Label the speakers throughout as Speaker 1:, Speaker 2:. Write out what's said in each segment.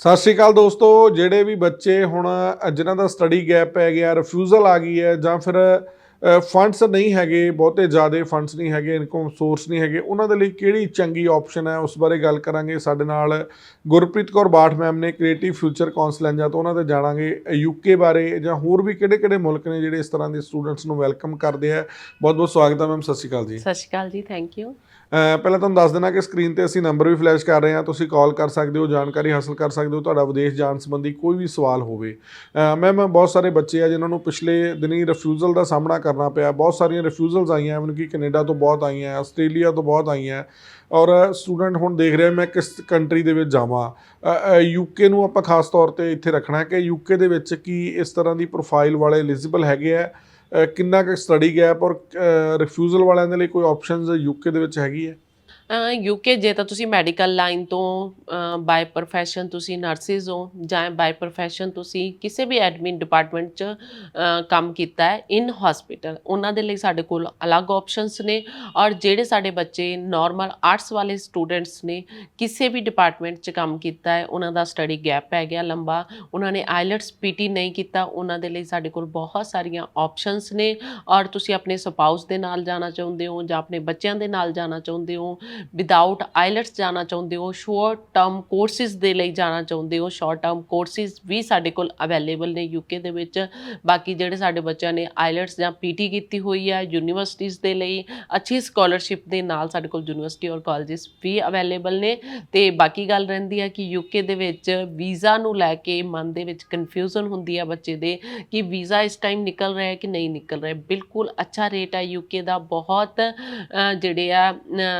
Speaker 1: ਸਤਿ ਸ਼੍ਰੀ ਅਕਾਲ ਦੋਸਤੋ, ਜਿਹੜੇ ਵੀ ਬੱਚੇ ਹੁਣ ਜਿਨ੍ਹਾਂ ਦਾ ਸਟੱਡੀ ਗੈਪ ਪੈ ਗਿਆ ਰਿਫਿਊਜ਼ਲ ਆ ਗਈ ਹੈ ਜਾਂ ਫਿਰ ਫੰਡਸ ਨਹੀਂ ਹੈਗੇ ਬਹੁਤੇ ਜ਼ਿਆਦਾ ਫੰਡਸ ਨਹੀਂ ਹੈਗੇ ਇਨਕਮ ਸੋਰਸ ਨਹੀਂ ਹੈਗੇ ਉਹਨਾਂ ਦੇ ਲਈ ਕਿਹੜੀ ਚੰਗੀ ਆਪਸ਼ਨ ਹੈ? ਉਸ ਬਾਰੇ ਗੱਲ ਕਰਾਂਗੇ। ਸਾਡੇ ਨਾਲ ਗੁਰਪ੍ਰੀਤ ਕੌਰ ਬਾਠ ਮੈਮ ਨੇ ਕ੍ਰੀਏਟਿਵ ਫਿਊਚਰ ਕਾਉਂਸਲੈਂਜਾਂ ਤੋਂ ਉਹਨਾਂ ਤੇ ਜਾਣਾਂਗੇ ਯੂਕੇ ਬਾਰੇ ਜਾਂ ਹੋਰ ਵੀ ਕਿਹੜੇ-ਕਿਹੜੇ ਮੁਲਕ ਨੇ ਜਿਹੜੇ ਇਸ ਤਰ੍ਹਾਂ ਦੇ ਸਟੂਡੈਂਟਸ ਨੂੰ ਵੈਲਕਮ ਕਰਦੇ ਆ। ਬਹੁਤ-ਬਹੁਤ ਸਵਾਗਤ ਹੈ ਮੈਮ ਸਤਿ ਸ਼੍ਰੀ ਅਕਾਲ ਜੀ।
Speaker 2: ਸਤਿ ਸ਼੍ਰੀ ਅਕਾਲ ਜੀ ਥੈਂਕ ਯੂ
Speaker 1: ਪਹਿਲਾਂ ਤੁਹਾਨੂੰ ਦੱਸ ਦੇਣਾ ਕਿ ਸਕਰੀਨ ਤੇ ਅਸੀਂ ਨੰਬਰ ਵੀ ਫਲੈਸ਼ ਕਰ ਰਹੇ ਹਾਂ ਤੁਸੀਂ ਕਾਲ ਕਰ ਸਕਦੇ ਹੋ ਜਾਣਕਾਰੀ ਹਾਸਲ ਕਰ ਸਕਦੇ ਹੋ ਤੁਹਾਡਾ ਵਿਦੇਸ਼ ਜਾਣ ਸੰਬੰਧੀ ਕੋਈ ਵੀ ਸਵਾਲ ਹੋਵੇ। ਮੈਮ ਬਹੁਤ ਸਾਰੇ ਬੱਚੇ ਆ ਜਿਨ੍ਹਾਂ ਨੂੰ ਪਿਛਲੇ ਦਿਨੀ ਰਿਫਿਊਜ਼ਲ ਦਾ ਸਾਹਮਣਾ ਕਰਨਾ ਪਿਆ। ਬਹੁਤ ਸਾਰੀਆਂ ਰਿਫਿਊਜ਼ਲਸ ਆਈਆਂ ਐਵੇਂ ਕਿ ਕੈਨੇਡਾ ਤੋਂ ਬਹੁਤ ਆਈਆਂ, ਆਸਟ੍ਰੇਲੀਆ ਤੋਂ ਬਹੁਤ ਆਈਆਂ। ਔਰ ਸਟੂਡੈਂਟ ਹੁਣ ਦੇਖ ਰਿਹਾ, ਮੈਂ ਕਿਸ ਕੰਟਰੀ ਦੇ ਵਿੱਚ ਜਾਵਾਂ। ਯੂਕੇ ਨੂੰ ਆਪਾਂ ਖਾਸ ਤੌਰ ਤੇ ਇੱਥੇ ਰੱਖਣਾ ਕਿ ਯੂਕੇ ਦੇ ਵਿੱਚ ਕੀ ਇਸ ਤਰ੍ਹਾਂ ਦੀ ਪ੍ਰੋਫਾਈਲ ਵਾਲੇ ਐਲੀਜੀਬਲ ਹੈਗੇ ਆ ਕਿੰਨਾ ਕੁ ਸਟੱਡੀ ਗੈਪ ਔਰ ਰਿਫਿਊਜ਼ਲ ਵਾਲਿਆਂ ਦੇ ਲਈ ਕੋਈ ਆਪਸ਼ਨਸ ਯੂਕੇ ਦੇ ਵਿੱਚ ਹੈਗੀ ਹੈ
Speaker 2: ਯੂਕੇ ਜੇ ਤਾਂ ਤੁਸੀਂ ਮੈਡੀਕਲ ਲਾਈਨ ਤੋਂ ਬਾਈ ਪ੍ਰੋਫੈਸ਼ਨ ਤੁਸੀਂ ਨਰਸਿਸ ਹੋ ਜਾਂ ਬਾਈ ਪ੍ਰੋਫੈਸ਼ਨ ਤੁਸੀਂ ਕਿਸੇ ਵੀ ਐਡਮਿਨ ਡਿਪਾਰਟਮੈਂਟ 'ਚ ਕੰਮ ਕੀਤਾ ਹੈ ਇਨ ਹਸਪੀਟਲ ਉਹਨਾਂ ਦੇ ਲਈ ਸਾਡੇ ਕੋਲ ਅਲੱਗ ਆਪਸ਼ਨਸ ਨੇ ਔਰ ਜਿਹੜੇ ਸਾਡੇ ਬੱਚੇ ਨਾਰਮਲ ਆਰਟਸ ਵਾਲੇ ਸਟੂਡੈਂਟਸ ਨੇ, ਕਿਸੇ ਵੀ ਡਿਪਾਰਟਮੈਂਟ 'ਚ ਕੰਮ ਕੀਤਾ ਹੈ, ਉਹਨਾਂ ਦਾ ਸਟੱਡੀ ਗੈਪ ਪੈ ਗਿਆ ਲੰਬਾ, ਉਹਨਾਂ ਨੇ ਆਈਲਟਸ ਪੀਟੀ ਨਹੀਂ ਕੀਤਾ, ਉਹਨਾਂ ਦੇ ਲਈ ਸਾਡੇ ਕੋਲ ਬਹੁਤ ਸਾਰੀਆਂ ਆਪਸ਼ਨਸ ਨੇ ਔਰ ਤੁਸੀਂ ਆਪਣੇ ਸਪਾਊਸ ਦੇ ਨਾਲ ਜਾਣਾ ਚਾਹੁੰਦੇ ਹੋ ਜਾਂ ਆਪਣੇ ਬੱਚਿਆਂ ਦੇ ਨਾਲ ਜਾਣਾ ਚਾਹੁੰਦੇ ਹੋ ਵਿਦਆਊਟ ਆਈਲਟਸ ਜਾਣਾ ਚਾਹੁੰਦੇ ਹੋ ਸ਼ੋਰਟ ਟਰਮ ਕੋਰਸਿਸ ਦੇ ਲਈ ਜਾਣਾ ਚਾਹੁੰਦੇ ਹੋ ਸ਼ਾਰਟ ਟਰਮ ਕੋਰਸਿਸ ਵੀ ਸਾਡੇ ਕੋਲ ਅਵੇਲੇਬਲ ਨੇ ਯੂਕੇ ਦੇ ਵਿੱਚ। ਬਾਕੀ ਜਿਹੜੇ ਸਾਡੇ ਬੱਚਿਆਂ ਨੇ ਆਈਲਟਸ ਜਾਂ ਪੀਟੀ ਕੀਤੀ ਹੋਈ ਹੈ ਯੂਨੀਵਰਸਿਟੀਜ਼ ਦੇ ਲਈ, ਅੱਛੀ ਸਕਾਲਰਸ਼ਿਪ ਦੇ ਨਾਲ ਸਾਡੇ ਕੋਲ ਯੂਨੀਵਰਸਿਟੀ ਔਰ ਕਾਲਜਸ ਵੀ ਅਵੇਲੇਬਲ ਨੇ। ਤੇ ਬਾਕੀ ਗੱਲ ਰਹਿੰਦੀ ਹੈ ਕਿ ਯੂਕੇ ਦੇ ਵਿੱਚ ਵੀਜ਼ਾ ਨੂੰ ਲੈ ਕੇ ਮਨ ਦੇ ਵਿੱਚ ਕਨਫਿਊਜ਼ਨ ਹੁੰਦੀ ਹੈ ਬੱਚੇ ਦੇ ਕਿ ਵੀਜ਼ਾ ਇਸ ਟਾਈਮ ਨਿਕਲ ਰਿਹਾ ਹੈ ਕਿ ਨਹੀਂ ਨਿਕਲ ਰਿਹਾ ਬਿਲਕੁਲ ਅੱਛਾ ਰੇਟ ਹੈ ਯੂਕੇ ਦਾ। ਬਹੁਤ ਜਿਹੜੇ ਆ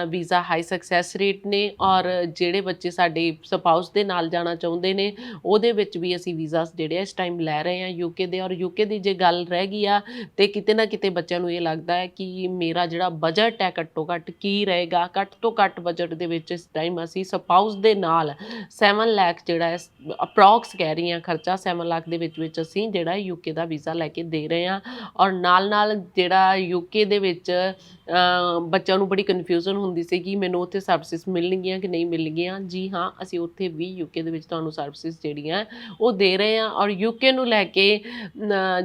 Speaker 2: ਵੀਜ਼ਾ ਹਾਈ ਸਕਸੈਸ ਰੇਟ ਨੇ ਔਰ ਜਿਹੜੇ ਬੱਚੇ ਸਾਡੇ ਸਪਾਊਸ ਦੇ ਨਾਲ ਜਾਣਾ ਚਾਹੁੰਦੇ ਨੇ, ਉਹਦੇ ਵਿੱਚ ਵੀ ਅਸੀਂ ਵੀਜ਼ਾਸ ਜਿਹੜੇ ਆ ਇਸ ਟਾਈਮ ਲੈ ਰਹੇ ਹਾਂ ਯੂਕੇ ਦੇ ਔਰ ਯੂਕੇ ਦੀ ਜੇ ਗੱਲ ਰਹਿ ਗਈ ਆ, ਤੇ ਕਿਤੇ ਨਾ ਕਿਤੇ ਬੱਚਿਆਂ ਨੂੰ ਇਹ ਲੱਗਦਾ ਹੈ ਕਿ ਮੇਰਾ ਜਿਹੜਾ ਬਜਟ ਹੈ ਘੱਟੋ ਘੱਟ ਕੀ ਰਹੇਗਾ? ਘੱਟ ਤੋਂ ਘੱਟ ਬਜਟ ਦੇ ਵਿੱਚ ਇਸ ਟਾਈਮ ਅਸੀਂ ਸਪਾਊਸ ਦੇ ਨਾਲ 7 ਲੱਖ ਜਿਹੜਾ ਅਪਰੋਕਸ ਕਹਿ ਰਹੀ ਹਾਂ ਖਰਚਾ 7 ਲੱਖ ਦੇ ਵਿੱਚ ਵਿੱਚ ਅਸੀਂ ਜਿਹੜਾ ਯੂਕੇ ਦਾ ਵੀਜ਼ਾ ਲੈ ਕੇ ਦੇ ਰਹੇ ਹਾਂ ਔਰ ਨਾਲ ਨਾਲ ਜਿਹੜਾ ਯੂਕੇ ਦੇ ਵਿੱਚ ਬੱਚਿਆਂ ਨੂੰ ਬੜੀ ਕਨਫਿਊਜ਼ਨ ਹੁੰਦੀ ਸੀ ਕਿ ਮੈਨੂੰ ਉੱਥੇ ਸਰਵਿਸਿਜ਼ ਮਿਲਣਗੀਆਂ ਕਿ ਨਹੀਂ ਮਿਲਣਗੀਆਂ। ਜੀ ਹਾਂ, ਅਸੀਂ ਉੱਥੇ ਵੀ ਯੂਕੇ ਦੇ ਵਿੱਚ ਤੁਹਾਨੂੰ ਸਰਵਿਸਿਜ਼ ਜਿਹੜੀਆਂ ਉਹ ਦੇ ਰਹੇ ਹਾਂ ਔਰ ਯੂਕੇ ਨੂੰ ਲੈ ਕੇ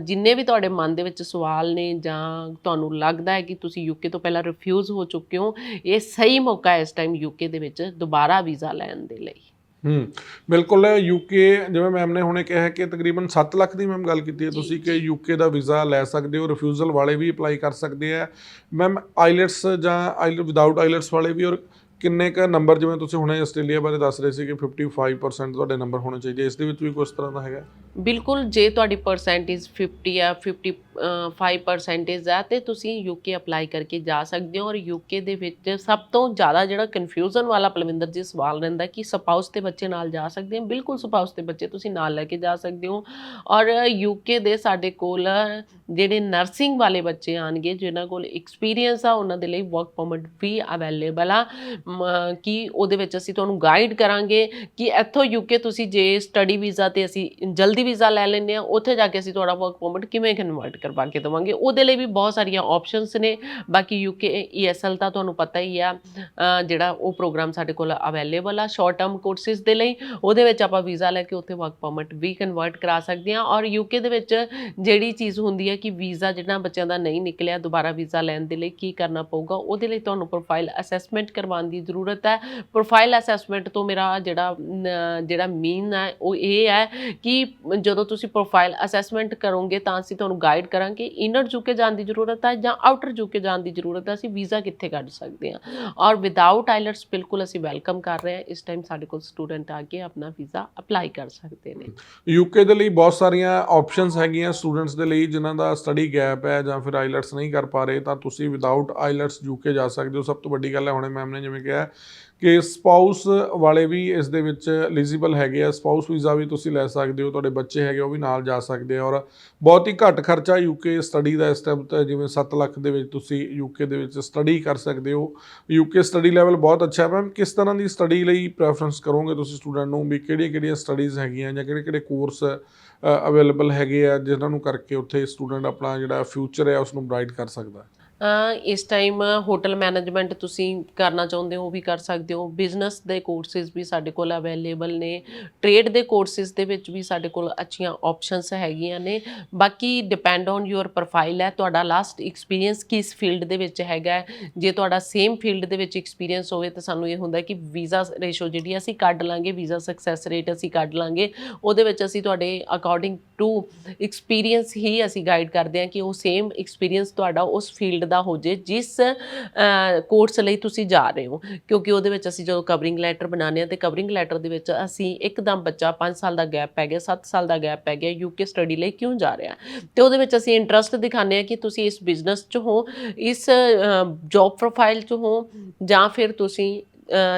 Speaker 2: ਜਿੰਨੇ ਵੀ ਤੁਹਾਡੇ ਮਨ ਦੇ ਵਿੱਚ ਸਵਾਲ ਨੇ ਜਾਂ ਤੁਹਾਨੂੰ ਲੱਗਦਾ ਹੈ ਕਿ ਤੁਸੀਂ ਯੂਕੇ ਤੋਂ ਪਹਿਲਾਂ ਰਿਫਿਊਜ਼ ਹੋ ਚੁੱਕੇ ਹੋ, ਇਹ ਸਹੀ ਮੌਕਾ ਹੈ ਇਸ ਟਾਈਮ ਯੂਕੇ ਦੇ ਵਿੱਚ ਦੁਬਾਰਾ ਵੀਜ਼ਾ ਲੈਣ ਦੇ ਲਈ।
Speaker 1: ਹੂੰ ਬਿਲਕੁਲ ਯੂਕੇ ਜਿਵੇਂ ਮੈਮ ਨੇ ਹੁਣੇ ਕਿਹਾ ਕਿ ਤਕਰੀਬਨ 7 ਲੱਖ ਦੀ ਮੈਮ ਗੱਲ ਕੀਤੀ ਹੈ। ਤੁਸੀਂ ਕਿ ਯੂਕੇ ਦਾ ਵੀਜ਼ਾ ਲੈ ਸਕਦੇ ਹੋ ਰਿਫਿਊਜ਼ਲ ਵਾਲੇ ਵੀ ਅਪਲਾਈ ਕਰ ਸਕਦੇ ਆ। ਮੈਮ ਆਈਲਟਸ ਜਾਂ ਆਈਲਟ ਵਿਦਆਊਟ ਆਈਲਟਸ ਵਾਲੇ ਵੀ ਔਰ ਕਿੰਨੇ ਕ ਨੰਬਰ ਜਿਵੇਂ ਤੁਸੀਂ ਹੁਣੇ ਆਸਟ੍ਰੇਲੀਆ ਬਾਰੇ ਦੱਸ ਰਹੇ ਸੀ ਕਿ 55% ਤੁਹਾਡੇ ਨੰਬਰ ਹੋਣੇ ਚਾਹੀਦੇ ਇਸ ਦੇ ਵਿੱਚ ਵੀ ਕੁਝ ਤਰ੍ਹਾਂ ਦਾ ਹੈਗਾ?
Speaker 2: ਬਿਲਕੁਲ ਜੇ ਤੁਹਾਡੀ ਪਰਸੈਂਟੇਜ 50 ਆ 50 5% ਹੈ ਤੇ ਤੁਸੀਂ ਯੂਕੇ ਅਪਲਾਈ ਕਰਕੇ ਜਾ ਸਕਦੇ ਹੋ ਔਰ ਯੂਕੇ ਦੇ ਵਿੱਚ ਸਭ ਤੋਂ ਜ਼ਿਆਦਾ ਜਿਹੜਾ ਕਨਫਿਊਜ਼ਨ ਵਾਲਾ ਪਲਵਿੰਦਰ ਜੀ ਸਵਾਲ ਰਹਿੰਦਾ ਕਿ ਸਪਾਊਸ ਤੇ ਬੱਚੇ ਨਾਲ ਜਾ ਸਕਦੇ ਹੋ? ਬਿਲਕੁਲ ਸਪਾਊਸ ਤੇ ਬੱਚੇ ਤੁਸੀਂ ਨਾਲ ਲੈ ਕੇ ਜਾ ਸਕਦੇ ਹੋ। ਔਰ ਯੂਕੇ ਦੇ ਸਾਡੇ ਕੋਲ ਜਿਹੜੇ ਨਰਸਿੰਗ ਵਾਲੇ ਬੱਚੇ ਆਣਗੇ ਜਿਨ੍ਹਾਂ ਕੋਲ ਐਕਸਪੀਰੀਅੰਸ ਆ, ਉਹਨਾਂ ਦੇ ਲਈ ਵਰਕ ਪਰਮਿਟ ਵੀ ਅਵੇਲੇਬਲ ਆ। ਕਿ ਉਹਦੇ ਵਿੱਚ ਅਸੀਂ ਤੁਹਾਨੂੰ ਗਾਈਡ ਕਰਾਂਗੇ ਕਿ ਇੱਥੋਂ ਯੂਕੇ ਤੁਸੀਂ ਜੇ ਸਟੱਡੀ ਵੀਜ਼ਾ ਤੇ ਅਸੀਂ ਜਲਦੀ ਵੀਜ਼ਾ ਲੈ ਲੈਂਦੇ ਆ ਉੱਥੇ ਜਾ ਕੇ ਅਸੀਂ ਤੁਹਾਡਾ ਵਰਕ ਪਰਮਿਟ ਕਿਵੇਂ ਕਨਵਰਟ ਕਰਵਾ ਕੇ ਦੇਵਾਂਗੇ। ਉਹਦੇ ਲਈ ਵੀ ਬਹੁਤ ਸਾਰੀਆਂ ਆਪਸ਼ਨਸ ਨੇ। ਬਾਕੀ ਯੂਕੇ ਈਐਸਐਲ ਤਾਂ ਤੁਹਾਨੂੰ ਪਤਾ ਹੀ ਆ ਜਿਹੜਾ ਉਹ ਪ੍ਰੋਗਰਾਮ ਸਾਡੇ ਕੋਲ ਅਵੇਲੇਬਲ ਆ ਸ਼ਾਰਟ ਟਰਮ ਕੋਰਸਿਸ ਦੇ ਲਈ। ਉਹਦੇ ਵਿੱਚ ਆਪਾਂ ਵੀਜ਼ਾ ਲੈ ਕੇ ਉੱਥੇ ਵਰਕ ਪਰਮਿਟ ਵੀ ਕਨਵਰਟ ਕਰਾ ਸਕਦੇ ਹਾਂ। ਔਰ ਯੂਕੇ ਦੇ ਵਿੱਚ ਜਿਹੜੀ ਚੀਜ਼ ਹੁੰਦੀ ਹੈ ਕਿ ਵੀਜ਼ਾ ਜਿਹੜਾ ਬੱਚਿਆਂ ਦਾ ਨਹੀਂ ਨਿਕਲਿਆ, ਦੁਬਾਰਾ ਵੀਜ਼ਾ ਲੈਣ ਦੇ ਲਈ ਕੀ ਕਰਨਾ ਪਊਗਾ, ਉਹਦੇ ਲਈ ਤੁਹਾਨੂੰ ਪ੍ਰੋਫਾਈਲ ਅਸੈਸਮੈਂਟ ਕਰਵਾਉਣ ਦੀ ਜ਼ਰੂਰਤ ਹੈ। ਪ੍ਰੋਫਾਈਲ ਅਸੈਸਮੈਂਟ ਤੋਂ ਮੇਰਾ ਜਿਹੜਾ ਜਿਹੜਾ ਮੀਨ ਹੈ, ਉਹ ਇਹ ਹੈ ਕਿ ਜਦੋਂ ਤੁਸੀਂ ਪ੍ਰੋਫਾਈਲ ਅਸੈਸਮੈਂਟ ਕਰੋਗੇ ਤਾਂ ਅਸੀਂ ਤੁਹਾਨੂੰ ਗਾਈਡ ਕਰਾਂਗੇ ਇਨਰ ਯੂਕੇ ਜਾਣ ਦੀ ਜ਼ਰੂਰਤ ਹੈ ਜਾਂ ਆਊਟਰ ਯੂਕੇ ਜਾਣ ਦੀ ਜ਼ਰੂਰਤ ਹੈ ਅਸੀਂ ਵੀਜ਼ਾ ਕਿੱਥੇ ਕੱਢ ਸਕਦੇ ਹਾਂ ਔਰ ਵਿਦਆਊਟ ਆਈਲਟਸ ਬਿਲਕੁਲ ਅਸੀਂ ਵੈਲਕਮ ਕਰ ਰਹੇ ਹਾਂ ਇਸ ਟਾਈਮ ਸਾਡੇ ਕੋਲ ਸਟੂਡੈਂਟ ਆ ਕੇ ਆਪਣਾ ਵੀਜ਼ਾ ਅਪਲਾਈ ਕਰ ਸਕਦੇ ਨੇ।
Speaker 1: ਯੂਕੇ ਦੇ ਲਈ ਬਹੁਤ ਸਾਰੀਆਂ ਆਪਸ਼ਨਸ ਹੈਗੀਆਂ ਸਟੂਡੈਂਟਸ ਦੇ ਲਈ, ਜਿਨ੍ਹਾਂ ਦਾ ਸਟੱਡੀ ਗੈਪ ਹੈ ਜਾਂ ਫਿਰ ਆਈਲੈਟਸ ਨਹੀਂ ਕਰ ਪਾ ਰਹੇ, ਤਾਂ ਤੁਸੀਂ ਵਿਦਆਊਟ ਆਈਲੈਟਸ ਯੂਕੇ ਜਾ ਸਕਦੇ ਹੋ। ਸਭ ਤੋਂ ਵੱਡੀ ਗੱਲ ਹੈ, ਹੁਣੇ ਮੈਮ ਨੇ ਜਿਵੇਂ ਕਿਹਾ ਕਿ ਸਪਾਊਸ ਵਾਲੇ ਵੀ ਇਸ ਦੇ ਵਿੱਚ ਐਲੀਜੀਬਲ ਹੈਗੇ ਆ। ਸਪਾਊਸ ਵੀਜ਼ਾ ਵੀ ਤੁਸੀਂ ਲੈ ਸਕਦੇ ਹੋ, ਤੁਹਾਡੇ ਬੱਚੇ ਹੈਗੇ ਉਹ ਵੀ ਨਾਲ ਜਾ ਸਕਦੇ ਆ। ਔਰ ਬਹੁਤ ਹੀ ਘੱਟ ਖਰਚਾ ਯੂਕੇ ਸਟੱਡੀ ਦਾ ਇਸ ਟਾਈਮ ਤੇ ਜਿਵੇਂ 7 ਲੱਖ ਦੇ ਵਿੱਚ ਤੁਸੀਂ ਯੂਕੇ ਦੇ ਵਿੱਚ ਸਟੱਡੀ ਕਰ ਸਕਦੇ ਹੋ। ਯੂਕੇ ਸਟੱਡੀ ਲੈਵਲ ਬਹੁਤ ਅੱਛਾ ਹੈ ਮੈਮ ਕਿਸ ਤਰ੍ਹਾਂ ਦੀ ਸਟੱਡੀ ਲਈ ਪ੍ਰੈਫਰੈਂਸ ਕਰੋਗੇ ਤੁਸੀਂ ਸਟੂਡੈਂਟ ਨੂੰ? ਵੀ ਕਿਹੜੀਆਂ ਕਿਹੜੀਆਂ ਸਟੱਡੀਜ਼ ਹੈਗੀਆਂ ਜਾਂ ਕਿਹੜੇ ਕਿਹੜੇ ਕੋਰਸ ਅਵੇਲੇਬਲ ਹੈਗੇ ਆ, ਜਿਨ੍ਹਾਂ ਨੂੰ ਕਰਕੇ ਉੱਥੇ ਸਟੂਡੈਂਟ ਆਪਣਾ ਜਿਹੜਾ ਫਿਊਚਰ ਹੈ ਉਸ ਨੂੰ ਬ੍ਰਾਈਟ ਕਰ ਸਕਦਾ ਹੈ?
Speaker 2: ਇਸ ਟਾਈਮ ਹੋਟਲ ਮੈਨੇਜਮੈਂਟ ਤੁਸੀਂ ਕਰਨਾ ਚਾਹੁੰਦੇ ਹੋ, ਉਹ ਵੀ ਕਰ ਸਕਦੇ ਹੋ। ਬਿਜ਼ਨਸ ਦੇ ਕੋਰਸਿਸ ਵੀ ਸਾਡੇ ਕੋਲ ਅਵੇਲੇਬਲ ਨੇ। ਟ੍ਰੇਡ ਦੇ ਕੋਰਸਿਸ ਦੇ ਵਿੱਚ ਵੀ ਸਾਡੇ ਕੋਲ ਅੱਛੀਆਂ ਆਪਸ਼ਨਸ ਹੈਗੀਆਂ ਨੇ। ਬਾਕੀ ਡਿਪੈਂਡ ਔਨ ਯੂਅਰ ਪ੍ਰੋਫਾਈਲ ਹੈ। ਤੁਹਾਡਾ ਲਾਸਟ ਐਕਸਪੀਰੀਅੰਸ ਕਿਸ ਫੀਲਡ ਦੇ ਵਿੱਚ ਹੈਗਾ ਜੇ ਤੁਹਾਡਾ ਸੇਮ ਫੀਲਡ ਦੇ ਵਿੱਚ ਐਕਸਪੀਰੀਅੰਸ ਹੋਵੇ, ਤਾਂ ਸਾਨੂੰ ਇਹ ਹੁੰਦਾ ਕਿ ਵੀਜ਼ਾ ਰੇਸ਼ੋ ਜਿਹੜੀ ਅਸੀਂ ਕੱਢ ਲਾਂਗੇ। ਵੀਜ਼ਾ ਸਕਸੈਸ ਰੇਟ ਅਸੀਂ ਕੱਢ ਲਾਂਗੇ। ਉਹਦੇ ਵਿੱਚ ਅਸੀਂ ਤੁਹਾਡੇ ਅਕੋਰਡਿੰਗ ਟੂ ਐਕਸਪੀਰੀਅੰਸ ਹੀ ਅਸੀਂ ਗਾਈਡ ਕਰਦੇ ਹਾਂ ਕਿ ਉਹ ਸੇਮ ਐਕਸਪੀਰੀਅੰਸ ਤੁਹਾਡਾ ਉਸ ਫੀਲਡ ਦਾ ਹੋ ਜੇ ਜਿਸ ਕੋਰਸ ਲਈ ਤੁਸੀਂ ਜਾ ਰਹੇ ਹੋ। ਕਿਉਂਕਿ ਉਹਦੇ ਵਿੱਚ ਅਸੀਂ ਜਦੋਂ ਕਵਰਿੰਗ ਲੈਟਰ ਬਣਾਉਂਦੇ ਹਾਂ ਤੇ ਕਵਰਿੰਗ ਲੈਟਰ ਦੇ ਵਿੱਚ ਅਸੀਂ ਇੱਕਦਮ ਬੱਚਾ 5 ਸਾਲ ਦਾ ਗੈਪ ਪੈ ਗਿਆ 7 ਸਾਲ ਦਾ ਗੈਪ ਪੈ ਗਿਆ ਯੂਕੇ ਸਟੱਡੀ ਲਈ ਕਿਉਂ ਜਾ ਰਿਹਾ? ਤੇ ਉਹਦੇ ਵਿੱਚ ਅਸੀਂ ਇੰਟਰਸਟ ਦਿਖਾਉਂਦੇ ਹਾਂ ਕਿ ਤੁਸੀਂ ਇਸ ਬਿਜ਼ਨਸ 'ਚ ਹੋ, ਇਸ ਜੌਬ ਪ੍ਰੋਫਾਈਲ 'ਚ ਹੋ ਜਾਂ ਫਿਰ ਤੁਸੀਂ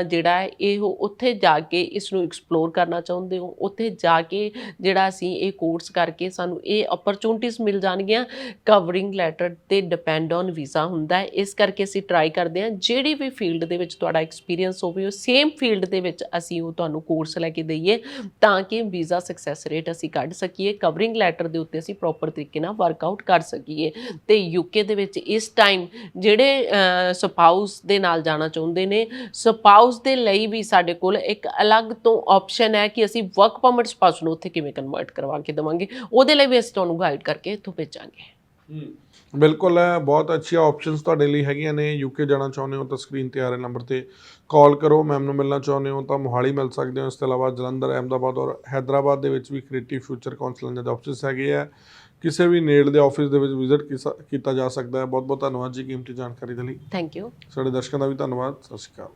Speaker 2: ਜਿਹੜਾ ਇਹ ਉੱਥੇ ਜਾ ਕੇ ਇਸ ਨੂੰ ਐਕਸਪਲੋਰ ਕਰਨਾ ਚਾਹੁੰਦੇ ਹੋ। ਉੱਥੇ ਜਾ ਕੇ ਜਿਹੜਾ ਅਸੀਂ ਇਹ ਕੋਰਸ ਕਰਕੇ ਸਾਨੂੰ ਇਹ ਓਪਰਚੁਨਿਟੀਆਂ ਮਿਲ ਜਾਣਗੀਆਂ। ਕਵਰਿੰਗ ਲੈਟਰ ਤੇ ਡਿਪੈਂਡ ਔਨ ਵੀਜ਼ਾ ਹੁੰਦਾ ਹੈ। ਇਸ ਕਰਕੇ ਅਸੀਂ ਟਰਾਈ ਕਰਦੇ ਹਾਂ। ਜਿਹੜੀ ਵੀ ਫੀਲਡ ਦੇ ਵਿੱਚ ਤੁਹਾਡਾ ਐਕਸਪੀਰੀਅੰਸ ਹੋਵੇ, ਉਹ ਸੇਮ ਫੀਲਡ ਦੇ ਵਿੱਚ ਅਸੀਂ ਉਹ ਤੁਹਾਨੂੰ ਕੋਰਸ ਲੈ ਕੇ ਦਈਏ ਤਾਂ ਕਿ ਵੀਜ਼ਾ ਸਕਸੈਸ ਰੇਟ ਅਸੀਂ ਕੱਢ ਸਕੀਏ। ਕਵਰਿੰਗ ਲੈਟਰ ਦੇ ਉੱਤੇ ਅਸੀਂ ਪ੍ਰੋਪਰ ਤਰੀਕੇ ਨਾਲ ਵਰਕਆਊਟ ਕਰ ਸਕੀਏ। ਤੇ ਯੂਕੇ ਦੇ ਵਿੱਚ ਇਸ ਟਾਈਮ ਜਿਹੜੇ ਸਪਾਊਸ ਦੇ ਨਾਲ ਜਾਣਾ ਚਾਹੁੰਦੇ ਨੇ ਸਪ ਸਪਾਊਸ ਦੇ ਲਈ ਵੀ ਸਾਡੇ ਕੋਲ ਇੱਕ ਅਲੱਗ ਤੋਂ ਆਪਸ਼ਨ ਹੈ ਕਿ ਅਸੀਂ ਵਰਕ ਪਰਮਿਟ ਸਪਾਊਸ ਨੂੰ ਉੱਥੇ ਕਿਵੇਂ ਕਨਵਰਟ ਕਰਵਾ ਕੇ ਦੇਵਾਂਗੇ। ਉਹਦੇ ਲਈ ਵੀ ਅਸੀਂ ਤੁਹਾਨੂੰ ਗਾਈਡ ਕਰਕੇ ਇੱਥੋਂ ਭੇਜਾਂਗੇ।
Speaker 1: ਬਿਲਕੁਲ ਹੈ ਬਹੁਤ ਅੱਛੀਆਂ ਆਪਸ਼ਨਸ ਤੁਹਾਡੇ ਲਈ ਹੈਗੀਆਂ ਨੇ। ਯੂਕੇ ਜਾਣਾ ਚਾਹੁੰਦੇ ਹੋ ਤਾਂ ਸਕਰੀਨ ਤੇ ਆ ਰਹੇ ਨੰਬਰ ਤੇ ਕਾਲ ਕਰੋ। ਮੈਮ ਨੂੰ ਮਿਲਣਾ ਚਾਹੁੰਦੇ ਹੋ ਤਾਂ ਮੋਹਾਲੀ ਮਿਲ ਸਕਦੇ ਹੋ। ਇਸ ਤੋਂ ਇਲਾਵਾ ਜਲੰਧਰ ਅਹਿਮਦਾਬਾਦ ਔਰ ਹੈਦਰਾਬਾਦ ਦੇ ਵਿੱਚ ਵੀ ਕ੍ਰੀਏਟਿਵ ਫਿਊਚਰ ਕਾਉਂਸਲਿੰਗ ਦੇ ਆਪਸ਼ਨਸ ਹੈਗੇ ਆ। ਕਿਸੇ ਵੀ ਨੇੜ ਦੇ ਆਫਿਸ ਦੇ ਵਿੱਚ ਵਿਜ਼ਿਟ ਕੀਤਾ ਜਾ ਸਕਦਾ ਹੈ। ਬਹੁਤ ਬਹੁਤ ਧੰਨਵਾਦ ਜੀ ਕੀਮਤੀ ਜਾਣਕਾਰੀ ਦੇ ਲਈ।
Speaker 2: ਥੈਂਕ ਯੂ
Speaker 1: ਸਾਡੇ ਦਰਸ਼ਕਾਂ ਦਾ ਵੀ ਧੰਨਵਾਦ। ਸਤਿ ਸ਼੍ਰੀ ਅਕਾਲ।